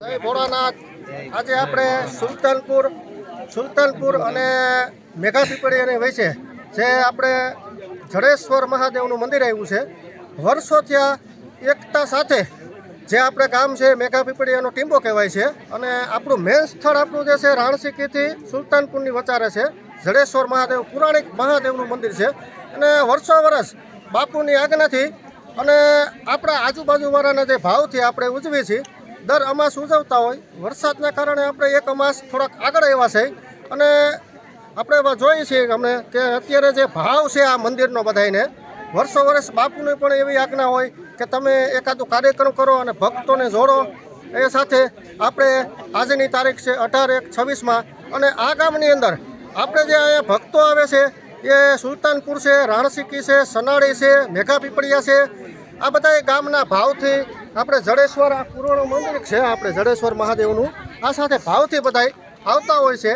ભોળાનાથ. આજે આપણે સુલતાનપુર સુલતાનપુર અને મેઘાપીપળી અને વચ્ચે જે આપણે જડેશ્વર મહાદેવનું મંદિર આવ્યું છે. વર્ષો થયા એકતા સાથે જે આપણે ગામ છે મેઘાપીપળી એનો ટીમ્બો કહેવાય છે. અને આપણું મેન સ્થળ આપણું જે છે રાણસીકીથી સુલતાનપુરની વચારે છે. જડેશ્વર મહાદેવ, પુરાણિક મહાદેવનું મંદિર છે. અને વર્ષો વર્ષ બાપુની આજ્ઞાથી અને આપણા આજુબાજુવાળાના જે ભાવથી આપણે ઉજવીએ છીએ દર અમાસ ઉજવતા હોય. વરસાદના કારણે આપણે એક અમાસ થોડાક આગળ આવ્યા છે. અને આપણે જોઈએ છીએ અમને કે અત્યારે જે ભાવ છે આ મંદિરનો બધાયને, વર્ષો વર્ષ બાપુની પણ એવી આજ્ઞા હોય કે તમે એકાદું કાર્યક્રમ કરો અને ભક્તોને જોડો. એ સાથે આપણે આજની તારીખ છે અઢાર એક છવ્વીસમાં. અને આ ગામની અંદર આપણે જે અહીંયા ભક્તો આવે છે, એ સુલતાનપુર છે રાણસીકી છે, સનાળી છે મેઘા પીપળિયા છે આ બધા ગામના ભાવથી આપણે જડેશ્વર આ પુરાણું મંદિર છે, આપણે જડેશ્વર મહાદેવનું. આ સાથે ભાવથી બધાય આવતા હોય છે.